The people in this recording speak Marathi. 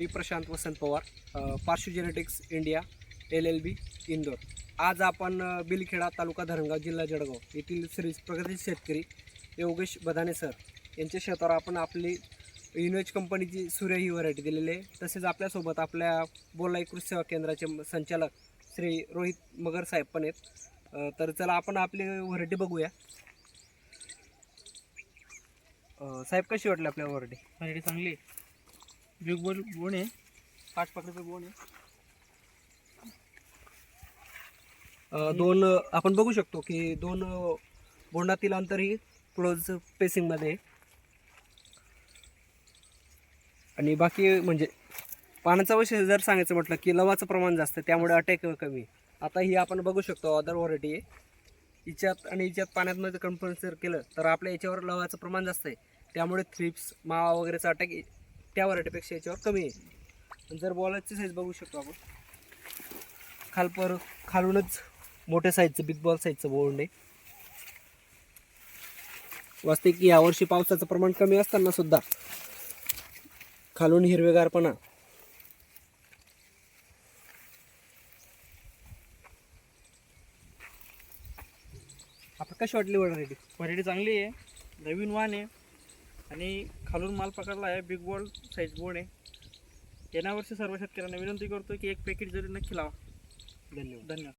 मी प्रशांत वसंत पवार अ, genetics India L L B Indore. आज आपण बिलखेडा तालुका धरणगाव जिल्हा जळगाव येथील श्री प्रगती शेतकरी योगेश बदाने सर यांच्या शेतावर आपण आपली युनिवेज कंपनीची सूर्य ही व्हरायटी दिलेली आहे. तसेच आपल्यासोबत आपल्या बोलाई कृषी सेवा केंद्राचे संचालक श्री रोहित मगर साहेब पण आहेत. तर चला आपण आपली व्हरायटी बघूया. साहेब कशी वाटली आपल्या व्हरायटी? व्हरायटी चांगली आहे. बिग बोल बोन आहे. पाच पकडाचं बोन आहे. दोन आपण बघू शकतो की दोन बोंडातील अंतर ही क्लोज पेसिंगमध्ये आहे. आणि बाकी म्हणजे पाण्याचा विषय जर सांगायचं म्हटलं की लवाचं प्रमाण जास्त आहे, त्यामुळे अटॅक कमी आहे. आता ही आपण बघू शकतो अदर व्हरायटी आहे. हिच्यात आणि हिच्यात पाण्यामध्ये कंपल्सर केलं तर आपल्या याच्यावर लवाचं प्रमाण जास्त आहे. त्यामुळे थ्रिप्स मावा वगैरेचा अटॅक त्या व्हरायटीपेक्षा याच्यावर कमी आहे. आणि जर बॉलाची साईज बघू शकतो आपण. खालपर खालूनच मोठ्या साईजचं बिग बॉल साईजचं बोर्ड आहे वाचते की यावर्षी पावसाचं प्रमाण कमी असताना सुद्धा खालून हिरवेगारपणा. आपण कशी वाटली व्हरायटी क्वालिटी चांगली आहे. नवीन वाण आहे. आणि खालून माल पकडला आहे. बिग बॉल साईज बोर्ड आहे. येण्यावर्षी सर्व शेतकऱ्यांना विनंती करतो की एक पॅकेट जरी नक्की लावा. धन्यवाद. धन्यवाद.